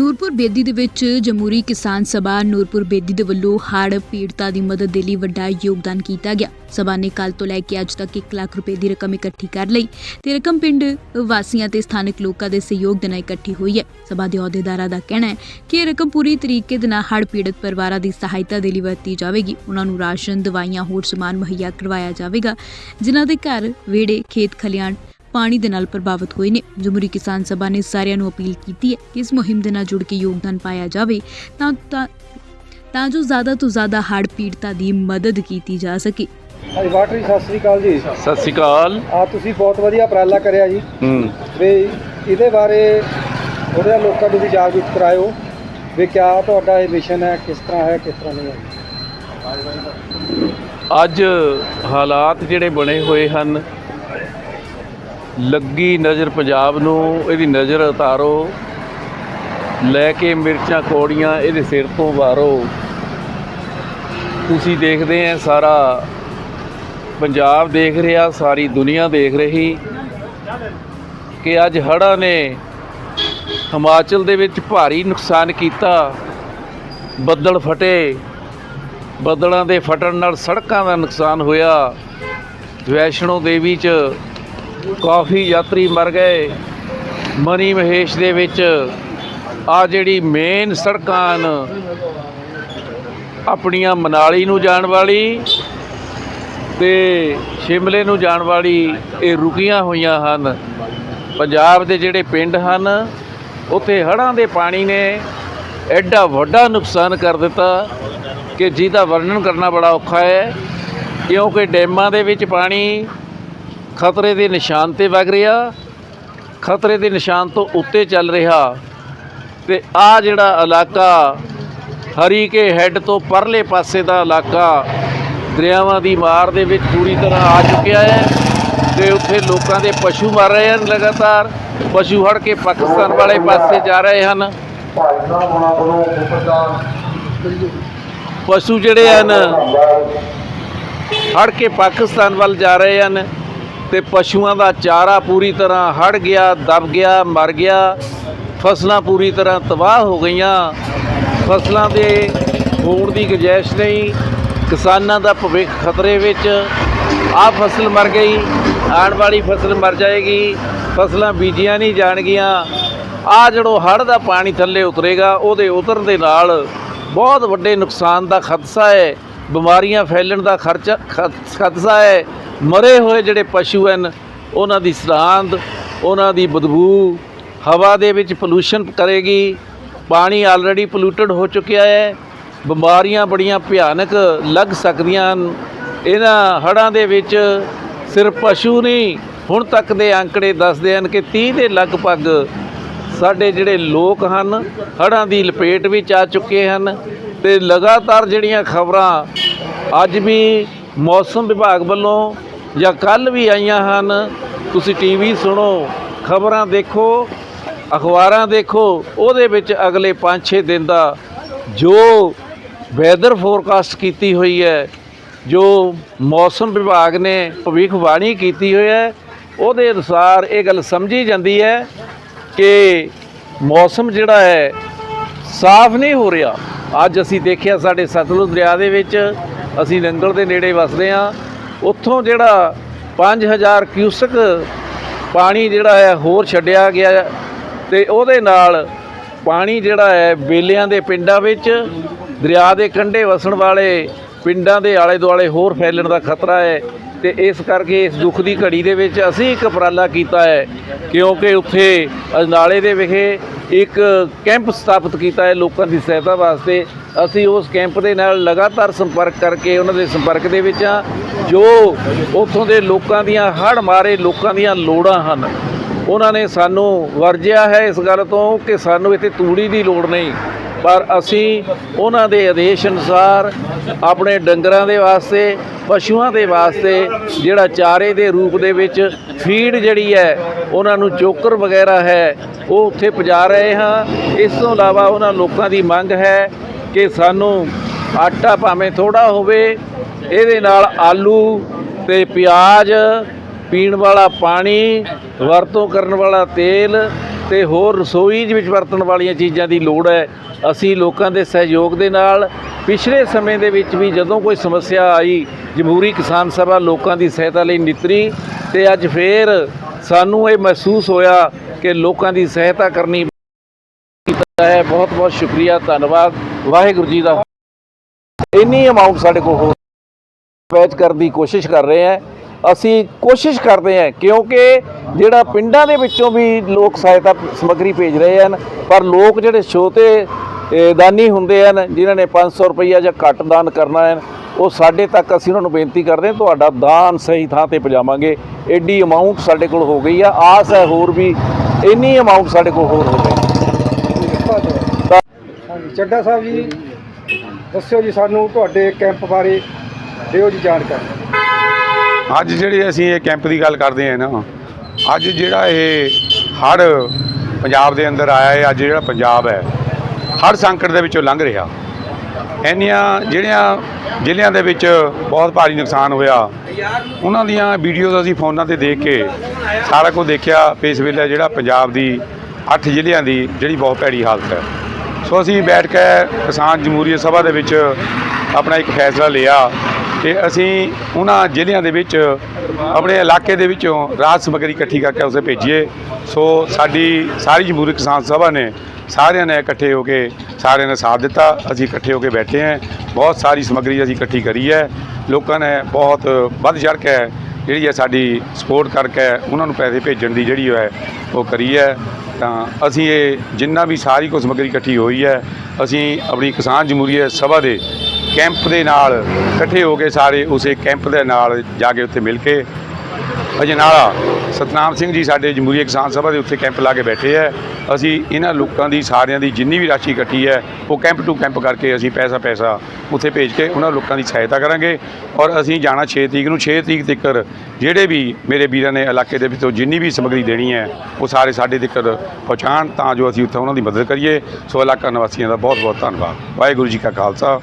ਨੂਰਪੁਰ ਬੇਦੀ ਦੇ ਵਿੱਚ ਜਮਹੂਰੀ ਕਿਸਾਨ ਸਭਾ ਨੂਰਪੁਰ ਬੇਦੀ ਦੇ ਵੱਲੋਂ ਹੜ੍ਹ ਪੀੜਤਾਂ ਦੀ ਮਦਦ ਦੇ ਲਈ ਵੱਡਾ ਯੋਗਦਾਨ ਕੀਤਾ ਗਿਆ। ਸਭਾ ਨੇ ਕੱਲ ਤੋਂ ਲੈ ਕੇ ਅੱਜ ਤੱਕ 1 ਲੱਖ ਰੁਪਏ ਦੀ ਰਕਮ ਇਕੱਠੀ ਕਰ ਲਈ ਤੇ ਰਕਮ ਪਿੰਡ ਵਾਸੀਆਂ ਤੇ ਸਥਾਨਕ ਲੋਕਾਂ ਦੇ ਸਹਿਯੋਗ ਦੇ ਨਾਲ ਇਕੱਠੀ ਹੋਈ ਹੈ। ਸਭਾ ਦੇ ਅਹੁਦੇਦਾਰਾਂ ਦਾ ਕਹਿਣਾ ਹੈ ਕਿ ਇਹ ਰਕਮ ਪੂਰੀ ਤਰੀਕੇ ਦੇ ਨਾਲ ਹੜ੍ਹ ਪੀੜਤ ਪਰਿਵਾਰਾਂ ਦੀ ਸਹਾਇਤਾ ਦੇ ਲਈ ਵਰਤੀ ਜਾਵੇਗੀ। ਉਹਨਾਂ ਨੂੰ ਰਾਸ਼ਨ, ਦਵਾਈਆਂ, ਹੋਰ ਸਮਾਨ ਮੁਹੱਈਆ ਕਰਵਾਇਆ ਜਾਵੇਗਾ। ਜਿਨ੍ਹਾਂ ਦੇ ਘਰ, ਵਿਹੜੇ, ਖੇਤ ਖਲਿਆਣ ਪਾਣੀ ਦੇ ਨਾਲ ਪ੍ਰਭਾਵਿਤ ਹੋਏ ਨੇ। ਜਮਹੂਰੀ ਕਿਸਾਨ ਸਭਾ ਨੇ ਸਾਰਿਆਂ ਨੂੰ ਅਪੀਲ ਕੀਤੀ ਹੈ ਕਿ ਇਸ ਮੁਹਿੰਮ ਦੇ ਨਾਲ ਜੁੜ ਕੇ ਯੋਗਦਾਨ ਪਾਇਆ ਜਾਵੇ ਤਾਂ ਤਾਂ ਜੋ ਜ਼ਿਆਦਾ ਤੋਂ ਜ਼ਿਆਦਾ ਹੜ੍ਹ ਪੀੜਤਾਂ ਦੀ ਮਦਦ ਕੀਤੀ ਜਾ ਸਕੇ। ਹਾਂਜੀ ਵਾਟਰੀ ਸਤਿ ਸ੍ਰੀ ਅਕਾਲ ਜੀ। ਸਤਿ ਸ਼੍ਰੀ ਅਕਾਲ। ਆ ਤੁਸੀਂ ਬਹੁਤ ਵਧੀਆ ਉਪਰਾਲਾ ਕਰਿਆ ਜੀ। ਹੂੰ। ਵੀ ਇਹਦੇ ਬਾਰੇ ਉਹਦੇ ਲੋਕਾਂ ਨੂੰ ਵੀ ਜਾਗਰੂਕ ਕਰਾਇਓ ਵੀ ਕਿਆ ਤੁਹਾਡਾ ਇਹ ਮਿਸ਼ਨ ਹੈ ਕਿਸ ਤਰ੍ਹਾਂ ਹੈ ਕਿਸ ਤਰ੍ਹਾਂ ਨਹੀਂ ਹੈ। ਅੱਜ ਹਾਲਾਤ ਜਿਹੜੇ ਬਣੇ ਹੋਏ ਹਨ ਲੱਗੀ ਨਜ਼ਰ ਪੰਜਾਬ ਨੂੰ, ਇਹਦੀ ਨਜ਼ਰ ਉਤਾਰੋ। ਲੈ ਕੇ ਮਿਰਚਾਂ ਕੋੜੀਆਂ ਇਹਦੇ ਸਿਰ ਤੋਂ ਵਾਰੋ। ਤੁਸੀਂ ਦੇਖਦੇ ਆ ਸਾਰਾ ਪੰਜਾਬ ਦੇਖ ਰਿਹਾ, ਸਾਰੀ ਦੁਨੀਆ ਦੇਖ ਰਹੀ ਕਿ ਅੱਜ ਹੜ੍ਹਾਂ ਨੇ ਹਿਮਾਚਲ ਦੇ ਵਿੱਚ ਭਾਰੀ ਨੁਕਸਾਨ ਕੀਤਾ। ਬੱਦਲ ਫਟੇ। ਬੱਦਲਾਂ ਦੇ ਫਟਣ ਨਾਲ ਸੜਕਾਂ ਦਾ ਨੁਕਸਾਨ ਹੋਇਆ। ਵੈਸ਼ਨੋ ਦੇਵੀ ਚ ਕਾਫੀ ਯਾਤਰੀ ਮਰ ਗਏ। ਮਨੀ ਮਹੇਸ਼ ਦੇ ਵਿੱਚ ਆ ਜਿਹੜੀ ਮੇਨ ਸੜਕਾਂ ਹਨ, ਆਪਣੀਆਂ ਮਨਾਲੀ ਨੂੰ ਜਾਣ ਵਾਲੀ ਤੇ ਸ਼ਿਮਲੇ ਨੂੰ ਜਾਣ ਵਾਲੀ ਇਹ ਰੁਕੀਆਂ ਹੋਈਆਂ ਹਨ। ਪੰਜਾਬ ਦੇ ਜਿਹੜੇ ਪਿੰਡ ਹਨ, ਉੱਥੇ ਹੜ੍ਹਾਂ ਦੇ ਪਾਣੀ ਨੇ ਐਡਾ ਵੱਡਾ ਨੁਕਸਾਨ ਕਰ ਦਿੱਤਾ ਕਿ ਜਿਹਦਾ ਵਰਣਨ ਕਰਨਾ ਬੜਾ ਔਖਾ ਹੈ, ਕਿਉਂਕਿ ਡੈਮਾਂ ਦੇ ਵਿੱਚ ਪਾਣੀ ਖਤਰੇ ਦੇ ਨਿਸ਼ਾਨ ਤੇ ਵਗ ਰਿਹਾ, ਖਤਰੇ ਦੇ ਨਿਸ਼ਾਨ ਤੋਂ ਉੱਤੇ ਚੱਲ ਰਿਹਾ ਤੇ ਆ ਜਿਹੜਾ ਇਲਾਕਾ ਹਰੀਕੇ ਹੈੱਡ ਤੋਂ ਪਰਲੇ ਪਾਸੇ ਦਾ ਇਲਾਕਾ ਦਰਿਆਵਾਂ ਦੀ ਮਾਰ ਦੇ ਵਿੱਚ ਪੂਰੀ ਤਰ੍ਹਾਂ ਆ ਚੁੱਕਿਆ ਹੈ ਤੇ ਉੱਥੇ ਲੋਕਾਂ ਦੇ ਪਸ਼ੂ ਮਰ ਰਹੇ ਹਨ ਲਗਾਤਾਰ, ਪਸ਼ੂ ਹੜ ਕੇ ਪਾਕਿਸਤਾਨ ਵਾਲੇ ਪਾਸੇ ਜਾ ਰਹੇ ਹਨ। ਪਸ਼ੂ ਜਿਹੜੇ ਹਨ, ਹੜ ਕੇ ਪਾਕਿਸਤਾਨ ਵੱਲ ਜਾ ਰਹੇ ਹਨ। ਤੇ ਪਸ਼ੂਆਂ ਦਾ ਚਾਰਾ ਪੂਰੀ ਤਰ੍ਹਾਂ ਹੜ ਗਿਆ, ਦਬ ਗਿਆ, ਮਰ ਗਿਆ। ਫਸਲਾਂ ਪੂਰੀ ਤਰ੍ਹਾਂ ਤਬਾਹ ਹੋ ਗਈਆਂ। ਫਸਲਾਂ ਦੇ ਹੋਣ ਦੀ ਗੁੰਜਾਇਸ਼ ਨਹੀਂ, ਕਿਸਾਨਾਂ ਦਾ ਭਵਿੱਖ ਖਤਰੇ ਵਿੱਚ। ਆ ਫਸਲ ਮਰ ਗਈ, ਆਉਣ ਵਾਲੀ ਫਸਲ ਮਰ ਜਾਏਗੀ, ਫਸਲਾਂ ਬੀਜੀਆਂ ਨਹੀਂ ਜਾਣਗੀਆਂ। ਆ ਜਿਹੜੋ ਹੜ੍ਹ ਦਾ ਪਾਣੀ ਥੱਲੇ ਉਤਰੇਗਾ, ਉਹਦੇ ਉਤਰਨ ਦੇ ਨਾਲ ਬਹੁਤ ਵੱਡੇ ਨੁਕਸਾਨ ਦਾ ਖਦਸ਼ਾ ਹੈ, ਬਿਮਾਰੀਆਂ ਫੈਲਣ ਦਾ ਖਰਚਾ ਖਦ- ਖਦਸ਼ਾ ਹੈ। ਮਰੇ ਹੋਏ ਜਿਹੜੇ ਪਸ਼ੂ ਹਨ, ਉਹਨਾਂ ਦੀ ਸਰਾਂਦ, ਉਹਨਾਂ ਦੀ ਬਦਬੂ ਹਵਾ ਦੇ ਵਿੱਚ ਪੋਲੂਸ਼ਨ ਕਰੇਗੀ। ਪਾਣੀ ਆਲਰੇਡੀ ਪੋਲੂਟਡ ਹੋ ਚੁੱਕਿਆ ਹੈ। ਬਿਮਾਰੀਆਂ ਬੜੀਆਂ ਭਿਆਨਕ ਲੱਗ ਸਕਦੀਆਂ ਹਨ। ਇਹਨਾਂ ਹੜ੍ਹਾਂ ਦੇ ਵਿੱਚ ਸਿਰਫ ਪਸ਼ੂ ਨਹੀਂ, ਹੁਣ ਤੱਕ ਦੇ ਅੰਕੜੇ ਦੱਸਦੇ ਹਨ ਕਿ 30 ਦੇ ਲਗਭਗ ਸਾਡੇ ਜਿਹੜੇ ਲੋਕ ਹਨ, ਹੜ੍ਹਾਂ ਦੀ ਲਪੇਟ ਵਿੱਚ ਆ ਚੁੱਕੇ ਹਨ ਤੇ ਲਗਾਤਾਰ ਜਿਹੜੀਆਂ ਖਬਰਾਂ ਅੱਜ ਵੀ ਮੌਸਮ ਵਿਭਾਗ ਵੱਲੋਂ ਜਾਂ ਕੱਲ ਵੀ ਆਈਆਂ ਹਨ, ਤੁਸੀਂ ਟੀਵੀ ਸੁਣੋ, ਖਬਰਾਂ ਦੇਖੋ, ਅਖਬਾਰਾਂ ਦੇਖੋ, ਉਹਦੇ ਵਿੱਚ ਅਗਲੇ 5-6 ਦਿਨ ਦਾ ਜੋ ਵੈਦਰ ਫੋਰਕਾਸਟ ਕੀਤੀ ਹੋਈ ਹੈ, ਜੋ ਮੌਸਮ ਵਿਭਾਗ ਨੇ ਭਵਿੱਖਬਾਣੀ ਕੀਤੀ ਹੋਈ ਹੈ, ਉਹਦੇ ਅਨੁਸਾਰ ਇਹ ਗੱਲ ਸਮਝੀ ਜਾਂਦੀ ਹੈ ਕਿ ਮੌਸਮ ਜਿਹੜਾ ਹੈ, ਸਾਫ਼ ਨਹੀਂ ਹੋ ਰਿਹਾ। ਅੱਜ ਅਸੀਂ ਦੇਖਿਆ ਸਾਡੇ ਸਤਲੁਜ ਦਰਿਆ ਦੇ ਵਿੱਚ, ਅਸੀਂ ਨੰਗਲ ਦੇ ਨੇੜੇ ਵਸਦੇ ਹਾਂ ਉੱਥੋਂ ਜਿਹੜਾ 5000 ਕਿਊਸਕ ਪਾਣੀ ਜਿਹੜਾ ਹੈ ਹੋਰ ਛੱਡਿਆ ਗਿਆ ਤੇ ਉਹਦੇ ਨਾਲ ਪਾਣੀ ਜਿਹੜਾ ਹੈ ਬੇਲਿਆਂ ਦੇ ਪਿੰਡਾਂ ਵਿੱਚ, ਦਰਿਆ ਦੇ ਕੰਢੇ ਵਸਣ ਵਾਲੇ ਪਿੰਡਾਂ ਦੇ ਆਲੇ ਦੁਆਲੇ ਹੋਰ ਫੈਲਣ ਦਾ ਖਤਰਾ ਹੈ। ਤੇ ਇਸ ਕਰਕੇ ਇਸ ਦੁੱਖ ਦੀ ਘੜੀ ਦੇ ਵਿੱਚ ਅਸੀਂ ਇੱਕ ਉਪਰਾਲਾ ਕੀਤਾ ਹੈ, ਕਿਉਂਕਿ ਉੱਥੇ ਅਜਨਾਲੇ ਦੇ ਵਿਖੇ ਇੱਕ ਕੈਂਪ ਸਥਾਪਿਤ ਕੀਤਾ ਹੈ ਲੋਕਾਂ ਦੀ ਸਹਾਇਤਾ ਵਾਸਤੇ। ਅਸੀਂ ਉਸ ਕੈਂਪ ਦੇ ਨਾਲ ਲਗਾਤਾਰ ਸੰਪਰਕ ਕਰਕੇ ਉਹਨਾਂ ਦੇ ਸੰਪਰਕ ਦੇ ਵਿੱਚ ਆ ਜੋ ਉੱਥੋਂ ਦੇ ਲੋਕਾਂ ਦੀਆਂ ਹੜ੍ਹ ਮਾਰੇ ਲੋਕਾਂ ਦੀਆਂ ਲੋੜਾਂ ਹਨ। ਉਹਨਾਂ ਨੇ ਸਾਨੂੰ ਵਰਜਿਆ ਹੈ ਇਸ ਗੱਲ ਤੋਂ ਕਿ ਸਾਨੂੰ ਇੱਥੇ ਤੂੜੀ ਦੀ ਲੋੜ ਨਹੀਂ। ਪਰ ਅਸੀਂ ਉਹਨਾਂ ਦੇ ਆਦੇਸ਼ ਅਨੁਸਾਰ ਆਪਣੇ ਡੰਗਰਾਂ ਦੇ ਵਾਸਤੇ, ਪਸ਼ੂਆਂ ਦੇ ਵਾਸਤੇ ਜਿਹੜਾ ਚਾਰੇ ਦੇ ਰੂਪ ਦੇ ਵਿੱਚ ਫੀਡ ਜਿਹੜੀ ਹੈ, ਉਹਨਾਂ ਨੂੰ ਚੋਕਰ ਵਗੈਰਾ ਹੈ, ਉਹ ਉੱਥੇ ਪਜਾ ਰਹੇ ਹਾਂ। ਇਸ ਤੋਂ ਇਲਾਵਾ ਉਹਨਾਂ ਲੋਕਾਂ ਦੀ ਮੰਗ ਹੈ ਕਿ ਸਾਨੂੰ ਆਟਾ ਭਾਵੇਂ ਥੋੜਾ ਹੋਵੇ, ਇਹਦੇ ਨਾਲ ਆਲੂ ਤੇ ਪਿਆਜ਼ ਪੀਣ ਵਾਲਾ ਪਾਣੀ, ਵਰਤੋਂ ਕਰਨ ਵਾਲਾ ਤੇਲ ਤੇ ਹੋਰ ਰਸੋਈ ਦੇ ਵਿੱਚ ਵਰਤਣ ਵਾਲੀਆਂ ਚੀਜ਼ਾਂ ਦੀ ਲੋੜ ਹੈ। ਅਸੀਂ ਲੋਕਾਂ ਦੇ ਸਹਿਯੋਗ ਦੇ ਨਾਲ ਪਿਛਲੇ ਸਮੇਂ ਦੇ ਵਿੱਚ ਵੀ ਜਦੋਂ ਕੋਈ ਸਮੱਸਿਆ ਆਈ, ਜਮਹੂਰੀ ਕਿਸਾਨ ਸਭਾ ਲੋਕਾਂ ਦੀ ਸਹਾਇਤਾ ਲਈ ਨਿਤਰੀ ਤੇ ਅੱਜ ਫੇਰ ਸਾਨੂੰ ਇਹ ਮਹਿਸੂਸ ਹੋਇਆ ਕਿ ਲੋਕਾਂ ਦੀ ਸਹਾਇਤਾ ਕਰਨੀ ਹੈ। ਬਹੁਤ ਬਹੁਤ ਸ਼ੁਕਰੀਆ, ਧੰਨਵਾਦ। ਵਾਹਿਗੁਰੂ ਜੀ ਦਾ। ਇੰਨੀ ਅਮਾਉਂਟ ਸਾਡੇ ਕੋਲ ਹੋ ਪੈਚ ਕਰਨ ਦੀ ਕੋਸ਼ਿਸ਼ ਕਰ ਰਹੇ ਹਾਂ। ਅਸੀਂ ਕੋਸ਼ਿਸ਼ ਕਰਦੇ ਹਾਂ, ਕਿਉਂਕਿ ਜਿਹੜਾ ਪਿੰਡਾਂ ਦੇ ਵਿੱਚੋਂ ਵੀ ਲੋਕ ਸਹਾਇਤਾ ਸਮੱਗਰੀ ਭੇਜ ਰਹੇ ਹਨ, ਪਰ ਲੋਕ ਜਿਹੜੇ ਛੋਟੇ ਦਾਨੀ ਹੁੰਦੇ ਹਨ, ਜਿਨ੍ਹਾਂ ਨੇ 500 ਰੁਪਈਆ ਜਾਂ ਘੱਟ ਦਾਨ ਕਰਨਾ ਹੈ, ਉਹ ਸਾਡੇ ਤੱਕ ਅਸੀਂ ਉਹਨਾਂ ਨੂੰ ਬੇਨਤੀ ਕਰਦੇ ਹਾਂ, ਤੁਹਾਡਾ ਦਾਨ ਸਹੀ ਥਾਂ ਤੇ ਪਜਾਵਾਂਗੇ ਐਡੀ ਅਮਾਉਂਟ ਸਾਡੇ ਕੋਲ ਹੋ ਗਈ ਆ, ਆਸ ਹੈ ਹੋਰ ਵੀ, ਇੰਨੀ ਅਮਾਉਂਟ ਸਾਡੇ ਕੋਲ ਹੋਰ ਹੋ ਜਾਏ ਹਾਂਜੀ, ਚੱਡਾ ਸਾਹਿਬ ਜੀ, ਦੱਸਿਓ ਜੀ ਸਾਨੂੰ ਤੁਹਾਡੇ ਕੈਂਪ ਬਾਰੇ, ਦਿਓ ਜੀ ਜਾਣਕਾਰੀ। ਅੱਜ ਜਿਹੜੇ ਅਸੀਂ ਇਹ ਕੈਂਪ ਦੀ ਗੱਲ ਕਰਦੇ ਹਾਂ ਨਾ, ਅੱਜ ਜਿਹੜਾ ਇਹ ਹੜ ਪੰਜਾਬ ਦੇ ਅੰਦਰ ਆਇਆ ਹੈ, ਅੱਜ ਜਿਹੜਾ ਪੰਜਾਬ ਹੈ ਹੜ ਸੰਕਟ ਦੇ ਵਿੱਚੋਂ ਲੰਘ ਰਿਹਾ। ਇੰਨੀਆਂ ਜਿਹੜੀਆਂ ਜ਼ਿਲ੍ਹਿਆਂ ਦੇ ਵਿੱਚ ਬਹੁਤ ਭਾਰੀ ਨੁਕਸਾਨ ਹੋਇਆ, ਉਹਨਾਂ ਦੀਆਂ ਵੀਡੀਓਜ਼ ਅਸੀਂ ਫੋਨਾਂ ਤੇ ਦੇਖ ਕੇ ਸਾਰਾ ਕੁਝ ਦੇਖਿਆ, ਵੀ ਇਸ ਵੇਲੇ ਜਿਹੜਾ ਪੰਜਾਬ ਦੀ 8 ਜ਼ਿਲ੍ਹਿਆਂ ਦੀ ਜਿਹੜੀ ਬਹੁਤ ਭੈੜੀ ਹਾਲਤ ਹੈ। ਸੋ ਅਸੀਂ ਬੈਠ ਕੇ ਕਿਸਾਨ ਜਮਹੂਰੀਅਤ ਸਭਾ ਦੇ ਵਿੱਚ ਆਪਣਾ ਇੱਕ ਫੈਸਲਾ ਲਿਆ ਕਿ ਅਸੀਂ ਉਹਨਾਂ ਜ਼ਿਲ੍ਹਿਆਂ ਦੇ ਵਿੱਚ, ਆਪਣੇ ਇਲਾਕੇ ਦੇ ਵਿੱਚੋਂ ਰਾਹਤ ਸਮੱਗਰੀ ਇਕੱਠੀ ਕਰਕੇ ਉਸੇ ਭੇਜੀਏ। ਸੋ ਸਾਡੀ ਸਾਰੀ ਜਮਹੂਰੀ ਕਿਸਾਨ ਸਭਾ ਨੇ ਸਾਰਿਆਂ ਨੇ ਇਕੱਠੇ ਹੋ ਕੇ ਸਾਰਿਆਂ ਨੇ ਸਾਥ ਦਿੱਤਾ। ਅਸੀਂ ਇਕੱਠੇ ਹੋ ਕੇ ਬੈਠੇ ਹਾਂ। ਬਹੁਤ ਸਾਰੀ ਸਮੱਗਰੀ ਅਸੀਂ ਇਕੱਠੀ ਕਰੀ ਹੈ। ਲੋਕਾਂ ਨੇ ਬਹੁਤ ਵੱਧ ਚੜ੍ਹ ਕੇ ਜਿਹੜੀ ਹੈ ਸਾਡੀ ਸਪੋਰਟ ਕਰਕੇ ਉਹਨਾਂ ਨੂੰ ਪੈਸੇ ਭੇਜਣ ਦੀ ਜਿਹੜੀ ਹੈ ਉਹ ਕਰੀ ਹੈ। ਤਾਂ ਅਸੀਂ ਇਹ ਜਿੰਨਾ ਵੀ ਸਾਰੀ ਕੁਝ ਸਮੱਗਰੀ ਇਕੱਠੀ ਹੋਈ ਹੈ, ਅਸੀਂ ਆਪਣੀ ਕਿਸਾਨ ਜਮਹੂਰੀਅਤ ਸਭਾ ਦੇ ਕੈਂਪ ਦੇ ਨਾਲ ਇਕੱਠੇ ਹੋ ਕੇ ਸਾਰੇ ਉਸੇ ਕੈਂਪ ਦੇ ਨਾਲ ਜਾ ਕੇ ਉੱਥੇ ਮਿਲ ਕੇ ਅਜਨਾਲਾ ਸਤਨਾਮ ਸਿੰਘ ਜੀ ਸਾਡੇ ਜਮਹੂਰੀ ਕਿਸਾਨ ਸਭਾ ਦੇ ਉੱਤੇ ਕੈਂਪ ਲਾ ਕੇ ਬੈਠੇ ਹੈ ਅਸੀਂ ਇਹਨਾਂ ਲੋਕਾਂ ਦੀ, ਸਾਰਿਆਂ ਦੀ ਜਿੰਨੀ ਵੀ ਰਾਸ਼ੀ ਇਕੱਠੀ ਹੈ, ਉਹ ਕੈਂਪ ਟੂ ਕੈਂਪ ਕਰਕੇ ਅਸੀਂ ਪੈਸਾ ਪੈਸਾ ਉੱਥੇ ਭੇਜ ਕੇ ਉਹਨਾਂ ਲੋਕਾਂ ਦੀ ਸਹਾਇਤਾ ਕਰਾਂਗੇ। ਔਰ ਅਸੀਂ ਜਾਣਾ 6 ਤਰੀਕ ਨੂੰ 6 ਤਰੀਕ ਤੱਕ ਜਿਹੜੇ ਵੀ ਮੇਰੇ ਵੀਰਾਂ ਨੇ ਇਲਾਕੇ ਦੇ ਵਿੱਚੋਂ ਜਿੰਨੀ ਵੀ ਸਮੱਗਰੀ ਦੇਣੀ ਹੈ, ਉਹ ਸਾਰੇ ਸਾਡੇ ਤੱਕ ਪਹੁੰਚਾਉਣ ਤਾਂ ਜੋ ਅਸੀਂ ਉੱਥੇ ਉਹਨਾਂ ਦੀ ਮਦਦ ਕਰੀਏ। ਸੋ ਇਲਾਕਾ ਨਿਵਾਸੀਆਂ ਦਾ ਬਹੁਤ ਬਹੁਤ ਧੰਨਵਾਦ। ਵਾਹਿਗੁਰੂ ਜੀ ਕਾ ਖਾਲਸਾ।